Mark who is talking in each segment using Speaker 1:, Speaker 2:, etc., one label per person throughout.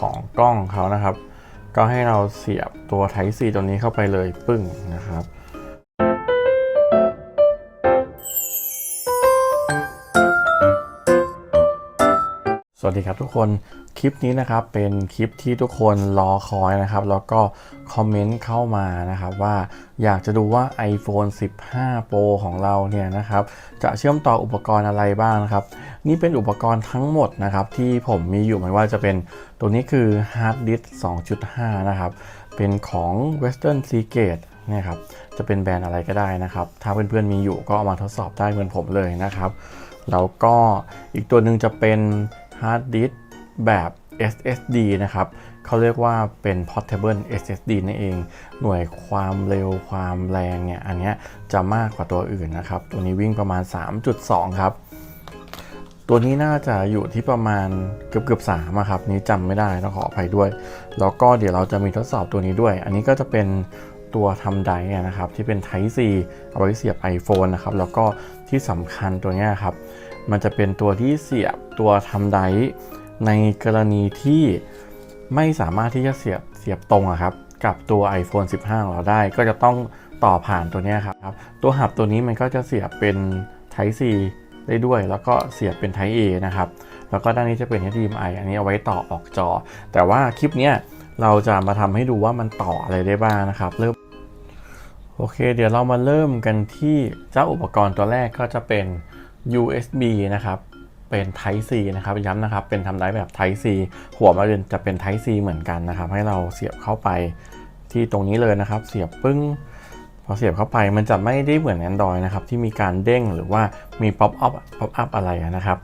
Speaker 1: ของกล้องเขานะครับ ก็ให้เราเสียบตัว Type C ตัวนี้เข้าไปเลยปึ้งนะครับ สวัสดีครับทุกคนคลิปนี้นะครับเป็นคลิปที่ทุกคนรอคอยนะครับ แล้วก็คอมเมนต์เข้ามานะครับว่าอยากจะดูว่า iPhone 15 Pro ของเราเนี่ยนะครับจะเชื่อมต่ออุปกรณ์อะไรบ้างนะครับ นี่เป็นอุปกรณ์ทั้งหมดนะครับที่ผมมีอยู่ไม่ว่าจะเป็นตัวนี้คือ Hard Disk 2.5 นะครับเป็นของ Western Seagate เนี่ยครับจะเป็นแบรนด์อะไรก็ได้นะครับ ถ้าเพื่อนๆมีอยู่ก็เอามาทดสอบได้เหมือนผมเลยนะครับแล้วก็อีกตัวหนึ่งจะเป็น Hard Disk แบบ SSD นะครับ เขาเรียกว่าเป็น Portable SSD นั่นเอง หน่วยความเร็วความแรงเนี่ย อันนี้จะมากกว่าตัวอื่นนะครับ ตัวนี้วิ่งประมาณ 3.2 ครับ ตัวนี้น่าจะอยู่ที่ประมาณเกือบเกือบสามอะครับ นี้จำไม่ได้ต้องขออภัยด้วย แล้วก็เดี๋ยวเราจะมีทดสอบตัวนี้ด้วย อันนี้ก็จะเป็น ตัวทำไดร์นะครับที่เป็น Type C เอาไว้เสียบ iPhone นะครับแล้วก็ที่สำคัญตัวนี้ครับมันจะเป็นตัวที่เสียบตัวทำไดในกรณีที่ไม่สามารถที่จะเสียบเสียบตรงครับกับตัว iPhone 15 ของเราได้ ก็จะต้องต่อผ่านตัวนี้ครับตัวหับตัวนี้มันก็จะเสียบเป็น Type C ได้ด้วย แล้วก็เสียบเป็น Type A นะครับแล้วก็ด้านนี้จะเป็น HDMI อันนี้เอาไว้ต่อออกจอ แต่ว่าคลิปเนี้ย เราจะมาทำให้ดูว่ามันต่ออะไรได้บ้างนะครับเริ่มโอเค เดี๋ยวเรามาเริ่มกันที่เจ้าอุปกรณ์ตัวแรกก็จะเป็น USB นะครับ เป็น Type C นะครับย้ำนะครับ เป็นทำได้แบบ Type C หัวมันจะเป็น Type C เหมือนกันนะครับ ให้เราเสียบเข้าไปที่ตรงนี้เลยนะครับ เสียบปึ้งพอเสียบเข้าไปมันจะไม่ได้เหมือน Android นะครับ ที่มีการเด้งหรือว่ามี pop up pop up อะไรนะครับ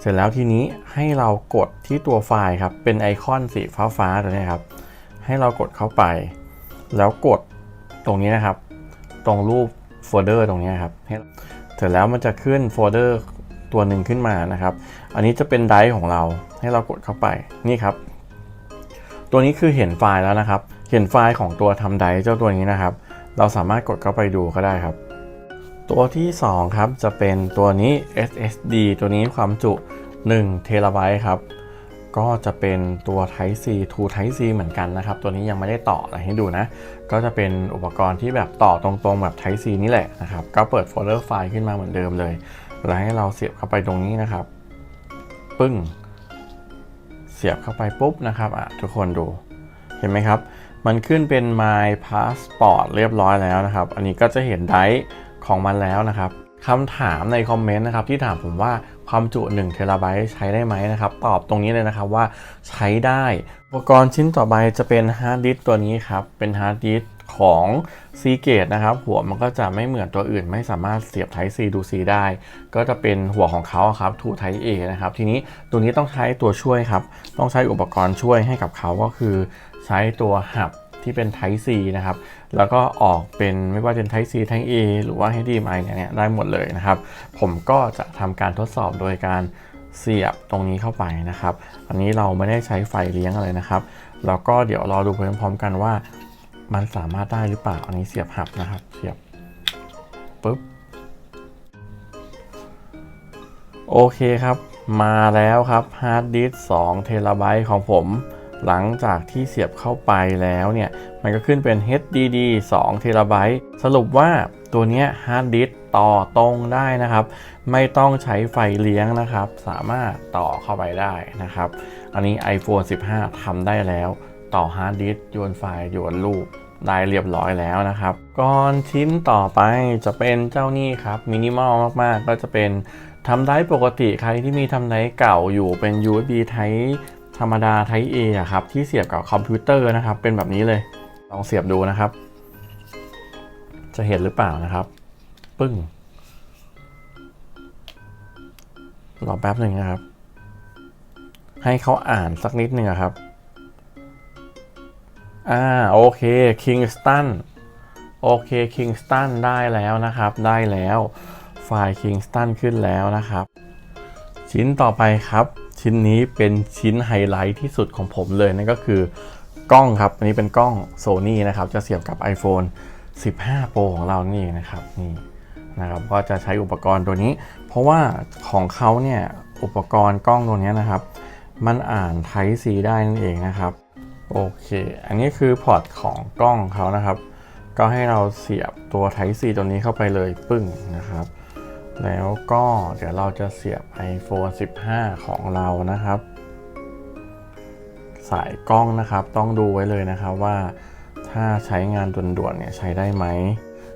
Speaker 1: เสร็จแล้วทีนี้ให้เรากดที่ตัวไฟล์ครับ เป็นไอคอนสีฟ้าฟ้าๆตัวนี้ครับ ให้เรากดเข้าไป แล้วกดตรงนี้นะครับ ตรงรูปโฟลเดอร์ตรงนี้ครับ เสร็จแล้วมันจะขึ้นโฟลเดอร์ตัวหนึ่งขึ้นมานะครับ อันนี้จะเป็นไดร์ของเรา ให้เรากดเข้าไป นี่ครับ ตัวนี้คือเห็นไฟล์แล้วนะครับ เห็นไฟล์ของตัวทำไดร์เจ้าตัวนี้นะครับ เราสามารถกดเข้าไปดูก็ได้ครับ ตัวที่ 2 ครับ จะเป็นตัวนี้ SSD ตัวนี้ความจุ1 t b ครับ ก็จะเป็นตัว Type C to Type C เหมือนกันนะครับ ตัวนี้ยังไม่ได้ต่ออะไรให้ดูนะ ก็จะเป็นอุปกรณ์ที่แบบต่อตรงๆแบบ Type C นี่แหละนะครับ ก็เปิดโฟลเดอร์ไฟล์ขึ้นมาเหมือนเดิมเลย แล้วให้เราเสียบเข้าไปตรงนี้นะครับ ปึ้ง เสียบเข้าไปปุ๊บนะครับอะทุกคนดู เห็นไหมครับ มันขึ้นเป็น My Passport เรียบร้อยแล้วนะครับ อันนี้ก็จะเห็นไดร์ ของมันแล้วนะครับคำถามในคอมเมนต์นะครับที่ถามผมว่าความจุ1เทราไบต์ใช้ได้ไหมนะครับ ตอบตรงนี้เลยนะครับว่าใช้ได้ อุปกรณ์ชิ้นต่อไปจะเป็นฮาร์ดดิสตัวนี้ครับ เป็นฮาร์ดดิสของ Seagate นะครับ หัวมันก็จะไม่เหมือนตัวอื่น ไม่สามารถเสียบ Type C ดู C ได้ ก็จะเป็นหัวของเขาครับ to Type A นะครับ ทีนี้ตัวนี้ต้องใช้ตัวช่วยครับ ต้องใช้อุปกรณ์ช่วยให้กับเขาก็คือ ใช้ตัวหับ ที่เป็น Type C นะครับ แล้วก็ออกเป็นไม่ว่าจะเป็น Type C Type A หรือว่า HDMI เนี่ยได้หมดเลยนะครับ ผมก็จะทำการทดสอบโดยการเสียบตรงนี้เข้าไปนะครับ อันนี้เราไม่ได้ใช้ไฟเลี้ยงอะไรนะครับ แล้วก็เดี๋ยวรอดูพร้อมๆกันว่า มันสามารถได้หรือเปล่า อันนี้เสียบหับนะครับ เสียบปุ๊บ โอเคครับ มาแล้วครับฮาร์ดดิสก์2เทราไบต์ของผม หลังจากที่เสียบเข้าไปแล้วเนี่ย มันก็ขึ้นเป็น HDD 2 t b สรุปว่าตัวนี้ฮาร์ดดิสต่อตรงได้นะครับ ไม่ต้องใช้ไฟเลี้ยงนะครับ สามารถต่อเข้าไปได้นะครับ อันนี้ iPhone 15ทำได้แล้วต่อฮาร์ดดิสก์โยนไฟล์โยนรูปได้เรียบร้อยแล้วนะครับก่อนชิ้นต่อไปจะเป็นเจ้านี่ครับมินิมอลมากๆ ก็จะเป็นทำได้ปกติใครที่มีทำได้เก่าอยู่เป็น USB Type ธรรมดา Type A อะครับที่เสียบกับคอมพิวเตอร์นะครับ เป็นแบบนี้เลย ลองเสียบดูนะครับ จะเห็นหรือเปล่านะครับ ปึ้งรอแป๊บหนึ่งนะครับ ให้เขาอ่านสักนิดหนึ่งครับอ่าโอเค Kingston โอเค Kingston ได้แล้วนะครับ ได้แล้วไฟล์ Kingston ขึ้นแล้วนะครับ ชิ้นต่อไปครับ ชิ้นนี้เป็นชิ้นไฮไลท์ที่สุดของผมเลยนั่นก็คือกล้องครับ อันนี้เป็นกล้อง Sony นะครับ จะเสียบกับ iPhone 15 Pro ของเรานี่นะครับนี่นะครับก็จะใช้อุปกรณ์ตัวนี้ เพราะว่าของเขาเนี่ยอุปกรณ์กล้องตัวนี้นะครับ มันอ่าน Type C ได้นั่นเองนะครับโอเค อันนี้คือพอร์ตของกล้องเขานะครับ ก็ให้เราเสียบตัว Type C ตัวนี้เข้าไปเลยปึ้งนะครับ แล้วก็เดี๋ยวเราจะเสียบ iPhone 15 ของเรานะครับ สายกล้องนะครับต้องดูไว้เลยนะครับว่าถ้าใช้งานด่วนๆเนี่ยใช้ได้ไหม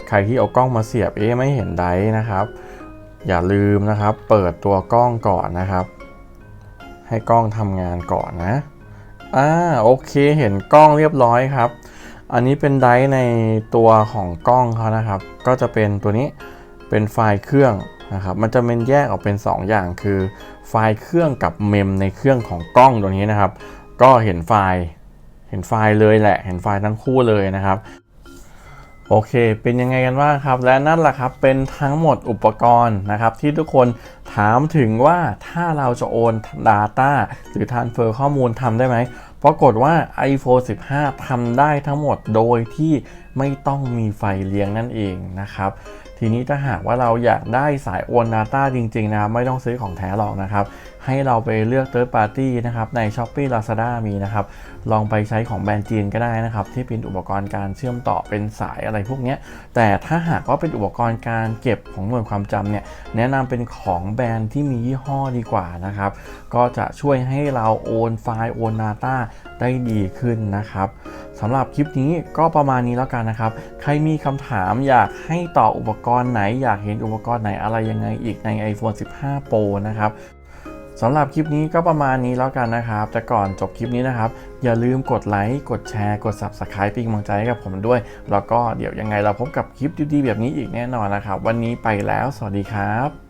Speaker 1: ใครที่เอากล้องมาเสียบเอ๊ะไม่เห็นไดนะครับ อย่าลืมนะครับ เปิดตัวกล้องก่อนนะครับ ให้กล้องทำงานก่อนนะอ่าโอเคเห็นกล้องเรียบร้อยครับ อันนี้เป็นไดในตัวของกล้องเขานะครับ ก็จะเป็นตัวนี้ เป็นไฟล์เครื่องนะครับ มันจะเป็นแยกออกเป็น 2 อย่างคือ ไฟล์เครื่องกับเมมในเครื่องของกล้องตัวนี้นะครับ ก็เห็นไฟล์ เห็นไฟล์เลยแหละ เห็นไฟล์ทั้งคู่เลยนะครับ โอเค เป็นยังไงกันบ้างครับ และนั่นแหละครับ เป็นทั้งหมดอุปกรณ์นะครับ ที่ทุกคนถามถึงว่าถ้าเราจะโอน Data หรือ Transfer ข้อมูลทำได้ไหมปรากฏว่า iPhone 15ทำได้ทั้งหมดโดยที่ไม่ต้องมีไฟเลี้ยงนั่นเองนะครับ ทีนี้ถ้าหากว่าเราอยากได้สายโอน Data จริงๆนะครับไม่ต้องซื้อของแท้หรอกนะครับ ให้เราไปเลือก Third Party นะครับใน Shopee Lazada มีนะครับ ลองไปใช้ของแบรนด์จีนก็ได้นะครับ ที่เป็นอุปกรณ์การเชื่อมต่อเป็นสายอะไรพวกนี้แต่ถ้าหากว่าเป็นอุปกรณ์การเก็บของหน่วยความจำเนี่ยแนะนำเป็นของแบรนด์ที่มียี่ห้อดีกว่านะครับ ก็จะช่วยให้เราโอนไฟล์โอน Data ได้ดีขึ้นนะครับ สำหรับคลิปนี้ก็ประมาณนี้แล้วกันนะครับ ใครมีคำถามอยากให้ต่ออุปกรณ์ไหน อยากเห็นอุปกรณ์ไหนอะไรยังไงอีกใน iPhone 15 Pro นะครับสำหรับคลิปนี้ก็ประมาณนี้แล้วกันนะครับ แต่ก่อนจบคลิปนี้นะครับ อย่าลืมกดไลค์ กดแชร์ กด Subscribe เป็นกำลังใจให้กับผมด้วย แล้วก็เดี๋ยวยังไงเราพบกับคลิปดีๆแบบนี้อีกแน่นอนนะครับ วันนี้ไปแล้ว สวัสดีครับ